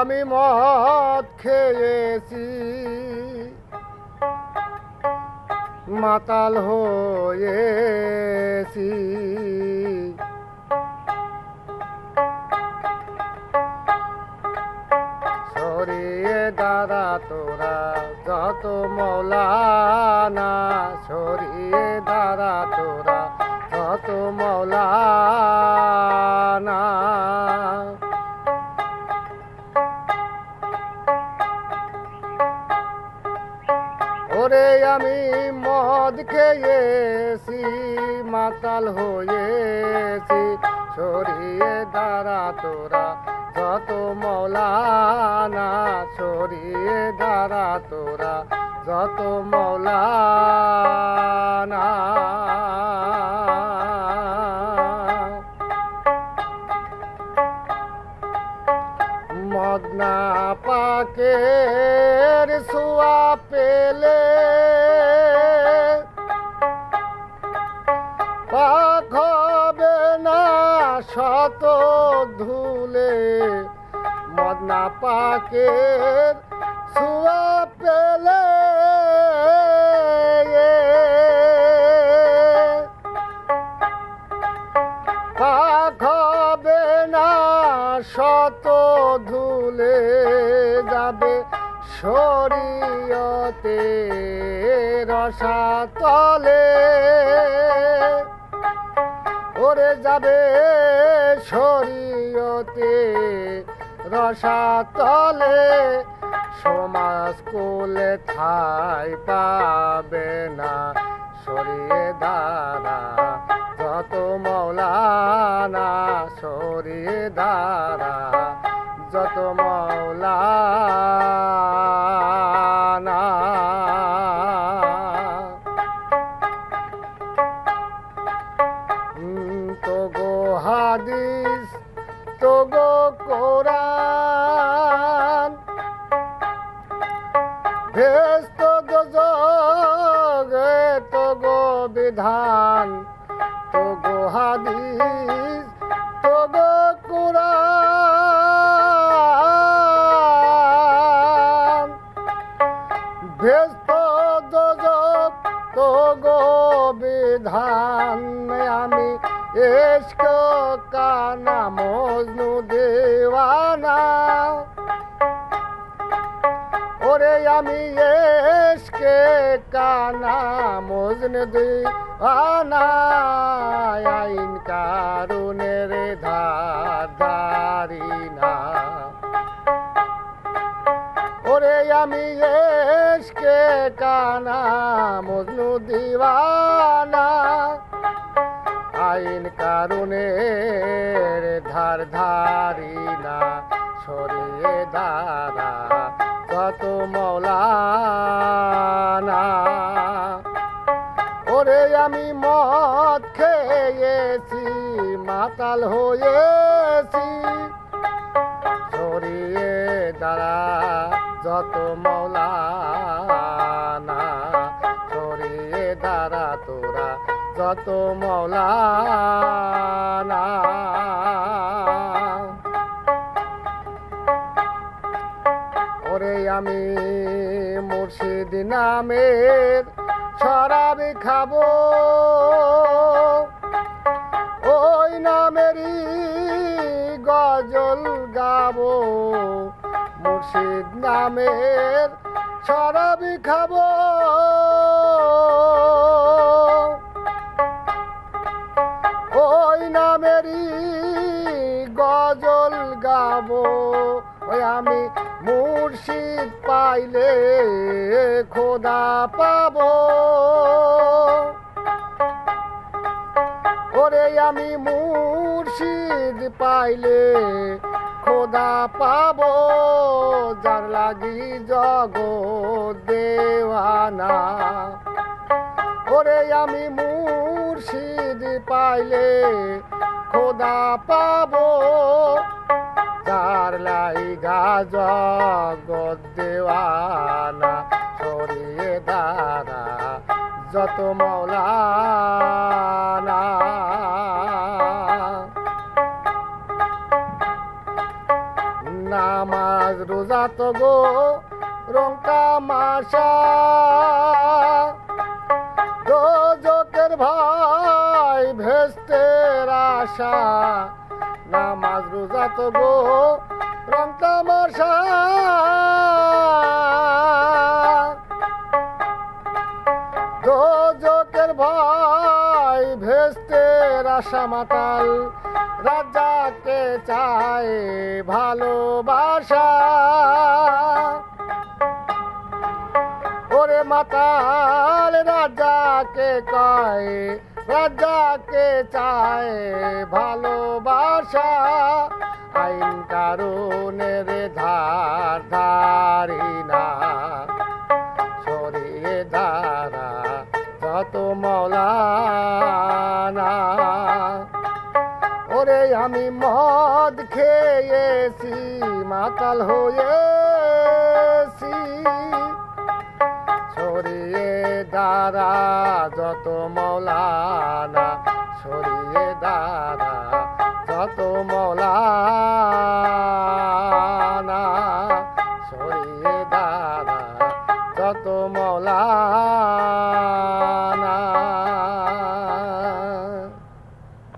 আমি মদ খেয়েছি। মাতাল হয়েছি। সরিয়ে দাদা তোরা যত মৌলানা সরিয়ে দাদা তোরা ওরে আমি মদ খেয়েছি, মাতাল হয়েছি। সরিয়ে দাঁড়া তোরা, যত মৌলানা সরিয়ে দাঁড়া তোরা, যত মৌলানা মদনা পাকের সুয়া পেলে। পাক হবে না শত ধুলে। মদনা পাকের সুয়া পেলে। শরীয়তে রসাতলে। ওরে যাবে শরীয়তে রসাতলে, সমাজ কোলে ঠাই পাবে না। সরিয়ে দাঁড়া, যত মৌলানা, সরিয়ে দাঁড়া, যত মৌলানা উম, তো গো হাদিস তো গো কোরআন। ভেস তো গো জগে তো গো বিধান তো গো হাদিস তো গো কোরআন। ভেস্ত তো গো বিধান আমি এসক কানা মজনু দেওয়ানা। ওরে আমি এসকে কানা মজনু আইন কারণের ধার ধারি না। ওরে আমি এসকে কানা মজনু দিওয়ানা। আইন কারণে ধার ধারি না সরিয়ে দাঁড়া কত মৌলানা। ওরে আমি মদ খেয়েছি, মাতাল হয়েছি। সরিয়ে দাঁড়া যত মৌলানা সরিয়ে দাঁড়া তোরা যত মৌলানা। ওরে আমি মুর্শিদ নামের শরাবি খাব। ওই নামেরই গজল গাবো। মুর্শিদ নামের শরাবি খাব। গজল গাবো। ওই আমি মুর্শিদ পাইলে খোদা পাবো। ওরে আমি মুর্শিদ পাইলে খোদা পাবো। যার লাগি জগ দেওয়ানা। ওরে আমি মুর্শিদ পাইলে খোদা পাবো। যার লাইগা জগৎ দেওয়ানা, সরিয়ে দাঁড়া যত মৌলানা। নামাজ রোজা তো গো, রং তামাশা। দোজকের ভাই ভেস্তের আশা নামাজ রোজা তো গো রং তামাশা দোজকের ভাই ভেস্তের আশা মাতাল, রাজাকে চায় ভালোবাসা। ওরে মাতাল, রাজাকে কয় রাজাকে চায় ভালোবাসা, আইন কারণের ধার ধারি না। সরিয়ে ধারা যত মৌলানা। ওরে আমি মদ খেয়েছি, মাতাল হয়েছি। সরিয়ে দ্বারা যত মৌলানা যত